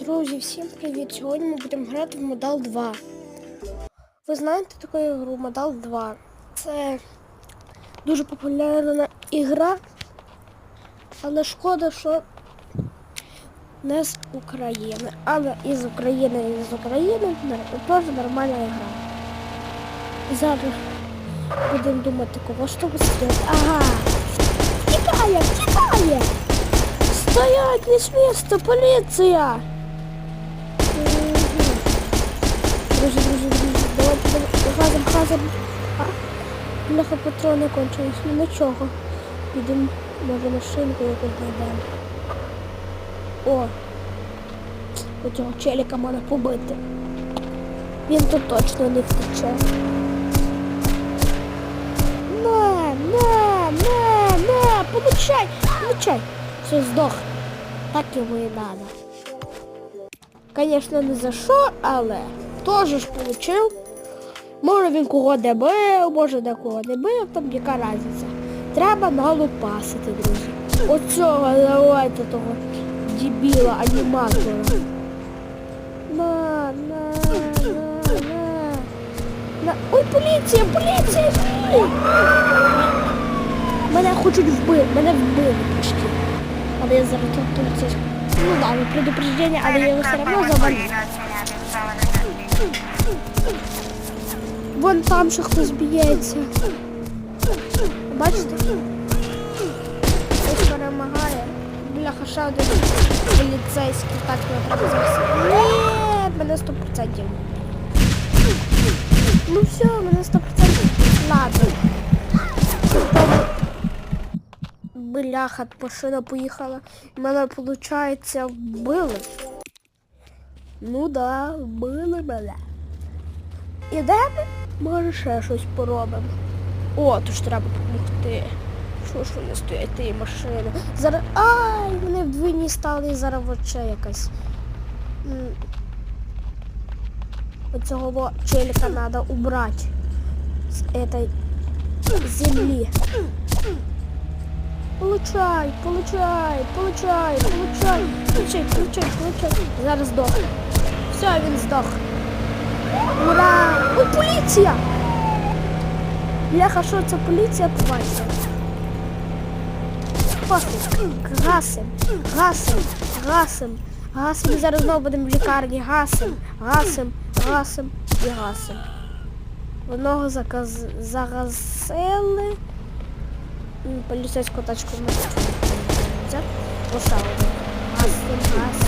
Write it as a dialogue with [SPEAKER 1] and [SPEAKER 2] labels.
[SPEAKER 1] Друзі, всім привіт! Сьогодні ми будемо грати в Модал 2. Ви знаєте таку ігру Модал 2? Це дуже популярна ігра, але шкода, що не з України. Але із України і з України теж нормальна ігра. Зараз будемо думати, кого ж стріляти. Ага! Втікає! Втікає! Не з міста, поліція! Друзі, друзі, друзі, давайте давайте, газом, газом. А, бляха патрони кончились, ну нічого. Підемо, може, машинку якусь знайдемо. О! Оцього челіка можна побити. Він тут точно не втече. На, на, на, на, получай, получай. Все, здох. Так його і надо. Конечно, не за що, але теж ж получив. Може він кого не бив, може де кого не бив, там яка разниця. Треба налупасити, друзі. Оцього давайте того дебіла аніматора. На, на, на, на. на. Ой, поліція, поліція! Мене хочуть вбити, мене вбили почти. Але я зараз тут поліцейську. Ну да, ну, предупреждение, але я його все равно завалю. Вон там ще хтось б'ється. Бачите? Хтось перемагає. Бляха, ще один поліцейський. Так, не треба зараз. Ні, мене 100%. Ну все, мене 100%. Бляха, машина поїхала. Мене, виходить, вбили. Ну да, вбили мене. Ідемо, може ще щось поробимо. О, то ж треба допомогти. Що ж вони стоять тієї машини? Зараз. Ай, вони вдвійні стали і зараз вообще якась. Оцього челіка треба убрати з этой землі. Получай, получай, получай, получай, получай, получай, получай. Зараз здох. Все, він здох. Ура! Ой, поліція! Бляха, що це поліція побачила? Пофіг. Гасим, гасим, гасим, гасим. Зараз знову будемо в лікарні. Гасим, гасим, гасим і гасим. Одного заказ... загасили. М, Поліцейську тачку ми один. Гасим, гасим.